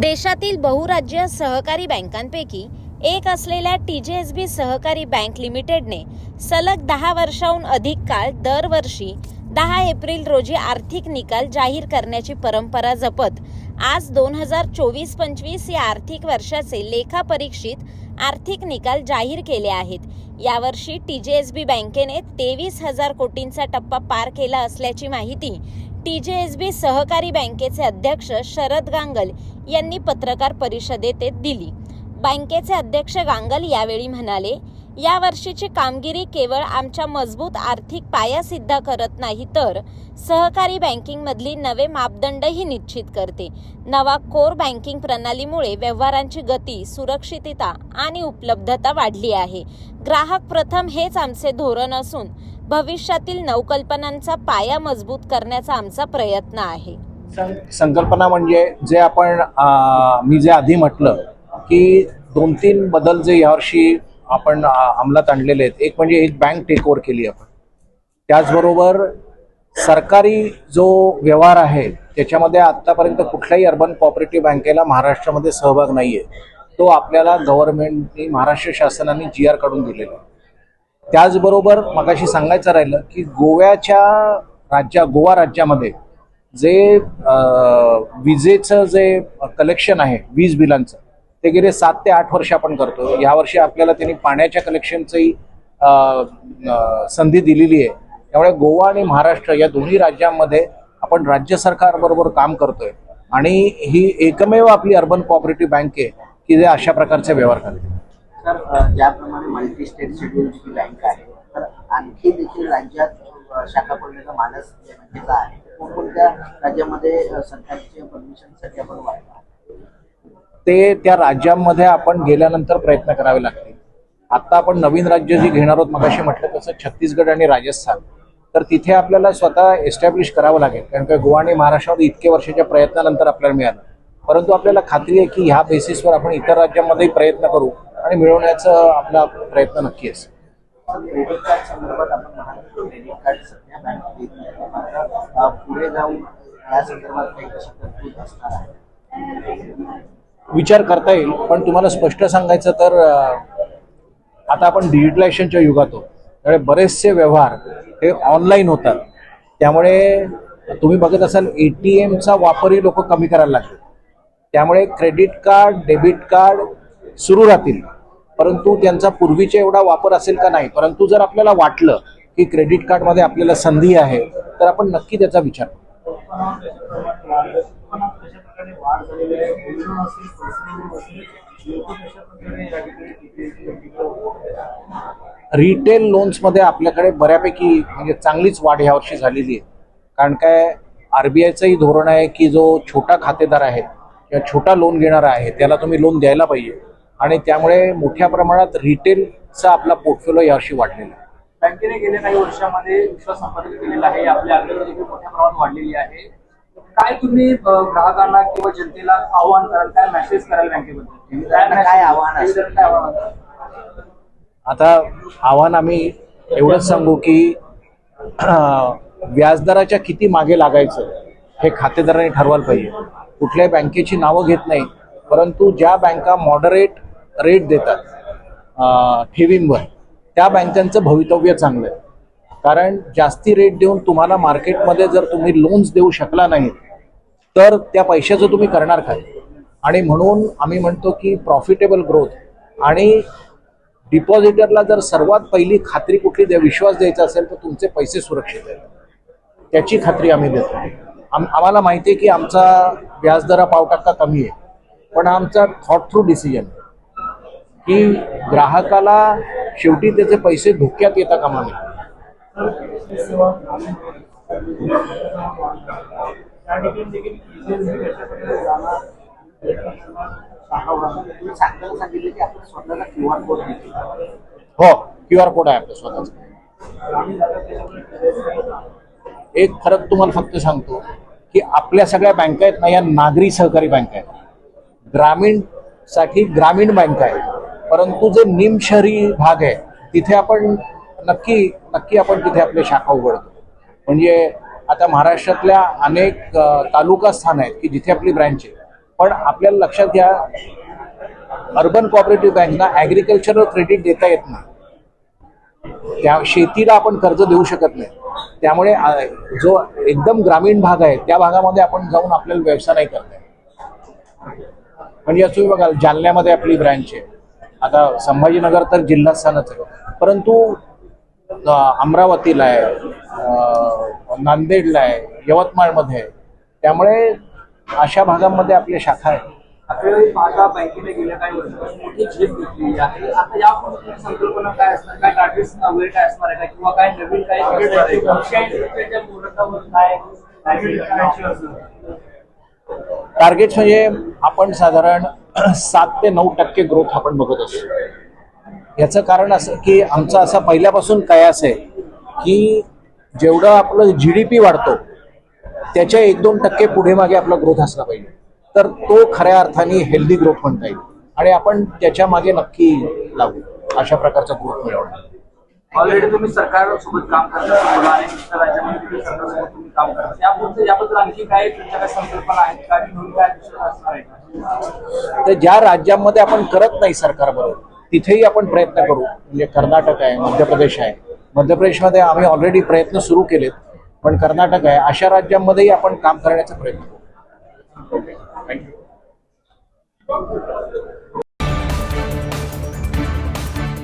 देशातील बहुराज्य सहकारी बँकांपैकी एक असलेल्या टी जे एस बी सहकारी बँक लिमिटेडने सलग दहा वर्षाहून अधिक काळ दरवर्षी दहा एप्रिल रोजी आर्थिक निकाल जाहीर करण्याची परंपरा जपत आज दोन हजार चोवीस पंचवीस या आर्थिक वर्षाचे लेखापरीक्षित आर्थिक निकाल जाहीर केले आहेत. यावर्षी टी जे एस बी बँकेने तेवीस हजार कोटींचा टप्पा पार केला असल्याची माहिती टी जे एस बी सहकारी बँकेचे अध्यक्ष शरद गांगल यांनी पत्रकार परिषदेत दिली. बँकेचे अध्यक्ष गांगल यावेळी म्हणाले या वर्षीची कामगिरी केवळ आमच्या मजबूत आर्थिक पाया सिद्ध करत नाही तर सहकारी बँकिंगमधली नवे मापदंडही निश्चित करते. नवा कोर बँकिंग प्रणालीमुळे व्यवहारांची गती सुरक्षितता आणि उपलब्धता वाढली आहे. ग्राहक प्रथम हेच आमचे धोरण असून भविष्यातील नवकल्पनांचा पाया मजबूत करण्याचा आमचा प्रयत्न आहे. संकल्पना म्हणजे जे आपण मी जे आधी म्हटलं की दोन तीन बदल जे यावर्षी आपण अंमलात आणलेले आहेत. एक म्हणजे एक बँक टेक ओव्हर केली आपण. त्याचबरोबर सरकारी जो व्यवहार आहे त्याच्यामध्ये आत्तापर्यंत कुठल्याही अर्बन कॉपरेटिव्ह बँकेला महाराष्ट्रामध्ये सहभाग नाही आहे तो आपल्याला गव्हर्नमेंटनी महाराष्ट्र शासनाने जी आर काढून दिलेला आहे. त्याचबरोबर मगाशी सांगायचं राहिलं की गोव्याच्या राज्या गोवा राज्यामध्ये जे विजेचं जे कलेक्शन आहे वीज बिलांचं ते गेले सात ते आठ वर्ष आपण करतो. यावर्षी आपल्याला त्यांनी पाण्याच्या कलेक्शनचंही संधी दिलेली आहे. त्यामुळे गोवा आणि महाराष्ट्र या दोन्ही राज्यांमध्ये आपण राज्य सरकारबरोबर काम करतोय. आणि ही एकमेव आपली अर्बन कॉपरेटिव्ह बँक आहे की जे अशा प्रकारचे व्यवहार करते. सर ज्याप्रमाणे मल्टी स्टेट शेड्यूलची बँक आहे तर आणखी देखील राज्यात शाखा खोलण्याचा मानस बँकेचा आहे. कोणकोणत्या राज्यामध्ये सरकारच्या परमिशनसाठी आपण ते त्या राज्यांमध्ये आपण गेल्यानंतर प्रयत्न करावे लागतील. आता आपण नवीन राज्य जी घेणार आहोत मगाशी म्हटलं तसं छत्तीसगड आणि राजस्थान. तर तिथे आपल्याला स्वतः एस्टॅब्लिश करावं लागेल. कारण का गोवा आणि महाराष्ट्रामध्ये इतके वर्षाच्या प्रयत्नानंतर आपल्याला मिळालं. परंतु आपल्याला खात्री आहे की ह्या बेसिसवर आपण इतर राज्यांमध्येही प्रयत्न करू आणि मिळवण्याचा आपला प्रयत्न नक्की असेल. क्रेडिट सध्या बँक देत नाही. मात्र पुढे जाऊन या संदर्भात काही कशी तरतूद असणार आहे. विचार करता येईल पण तुम्हाला स्पष्ट सांगायचं तर आता आपण डिजिटलायझेशनच्या युगात आहोत. त्यामुळे बरेचसे व्यवहार हे ऑनलाईन होतात. त्यामुळे तुम्ही बघत असाल ए टी एमचा वापरही लोक कमी करायला लागले. त्यामुळे क्रेडिट कार्ड डेबिट कार्ड सुरू राहतील. परंतु त्यांचा पूर्वीचा एवढा वापर असेल का नाही? परंतु जर आपल्याला वाटलं की क्रेडिट कार्डमध्ये आपल्याला संधी आहे तर आपण नक्की त्याचा विचार रिटेल लोन्समध्ये आपल्याकडे बऱ्यापैकी म्हणजे चांगलीच वाढ यावर्षी झालेली आहे. कारण काय आरबीआयचंही धोरण आहे की जो छोटा खातेदार आहे किंवा छोटा लोन घेणारा आहे त्याला तुम्ही लोन द्यायला पाहिजे. आणि त्यामुळे मोठ्या प्रमाणात रिटेलचा आपला पोर्टफोलिओ यावर्षी वाढलेला आहे. बँकेने गेल्या काही वर्षामध्ये विश्वास संपादित केलेला आहे. आपल्या आकडेवारी देखील मोठ्या प्रमाणात वाढलेली आहे. काय तुम्ही ग्राहकांना किंवा जनतेला आव्हान कराल? काय मेसेज कराल बँकेबद्दल? काय आव्हान काय? आता आव्हान आम्ही एवढंच सांगू की व्याजदराच्या किती मागे लागायचं हे खातेदारांनी ठरवायला पाहिजे. कुठल्याही बँकेची नावं घेत नाही परंतु ज्या बँका मॉडरेट रेट देतात ठेवींवर त्या बँकांचं भवितव्य चांगलं आहे कारण जास्ती रेट देऊन तुम्हाला मार्केटमध्ये जर तुम्ही लोन्स देऊ शकला नाही तर त्या पैशाचं तुम्ही करणार काय? आणि म्हणून आम्ही म्हणतो की प्रॉफिटेबल ग्रोथ आणि डिपॉझिटरला जर सर्वात पहिली खात्री कुठली द्या विश्वास द्यायचा असेल तर तुमचे पैसे सुरक्षित आहेत. त्याची खात्री आम्ही देतो. आम आम्हाला माहिती आहे की आमचा व्याजदर पाव टक्का कमी आहे. पण आमचा थॉट थ्रू डिसिजन की ग्राहकाला शेवटी त्याचे पैसे धोक्यात येता कामा नये हो क्यू आर कोड आहे आपलं स्वतःच. एक फरक तुम्हाला फक्त सांगतो की आपल्या सगळ्या बँका आहेत ना या नागरी सहकारी बँका आहेत. ग्रामीणसाठी ग्रामीण बँका आहेत. परंतु जे निमशहरी भाग आहे तिथे आपण नक्की नक्की आपण तिथे आपले शाखा उघडतो. म्हणजे आता महाराष्ट्रातल्या अनेक तालुका स्थान आहेत की जिथे आपली ब्रँच आहे. पण आपल्याला लक्षात घ्या अर्बन कोऑपरेटिव्ह बँकना ॲग्रिकल्चरल क्रेडिट देता येत नाही. त्या शेतीला आपण कर्ज देऊ शकत नाही. त्यामुळे जो एकदम ग्रामीण भाग आहे त्या भागामध्ये आपण जाऊन आपल्याला व्यवसाय नाही करता म्हणजे असं तुम्ही बघाल जालन्यामध्ये आपली ब्रँच आहे. आता संभाजीनगर तर जिल्हास्थानच आहे. परंतु अमरावतीला आहे नांदेडला आहे यवतमाळमध्ये आहे. त्यामुळे अशा भागांमध्ये आपल्या शाखा आहेत आपल्याला माझ्या बँकेने गेल्या काही वर्षापासून मोठी झेप घेतलेली आहे. आता यापूर्वी संकल्पना काय असणार? काय टार्गेट्स वगैरे काय असणार आहे? का किंवा काय नवीन काय त्याच्या मुहूर्तावर काय target करायचे असणार? टार्गेट म्हणजे आपण साधारण सात ते नऊ टक्के ग्रोथ आपण बघत असतो याचं कारण असं की आमचा असा पहिल्यापासून कयास आहे की जेवढं आपलं जी डी पी वाढतो त्याच्या एक दोन टक्के पुढे मागे आपला ग्रोथ असला पाहिजे. तर तो खऱ्या अर्थाने हेल्दी ग्रोथ म्हणता येईल. आणि आपण त्याच्यामागे नक्की लागू. अशा प्रकारचा ग्रोथ मिळवणार. ऑलरेडी तुम्ही काम करता राज्यामध्ये सरकारसोबत तुम्ही काम करता. याबद्दल याबद्दल आणखी काय तुमच्या काय संकल्पना आहेत का? घेऊन काय दुसरं असणार आहे का? तर ज्या राज्यांमध्ये आपण करत नाही सरकारबरोबर तिथेही आपण प्रयत्न करू. म्हणजे कर्नाटक आहे मध्य प्रदेश आहे. मध्य प्रदेशमध्ये आम्ही ऑलरेडी प्रयत्न सुरू केलेत पण कर्नाटक आहे. अशा राज्यांमध्येही आपण काम करण्याचा प्रयत्न करू. थँक्यू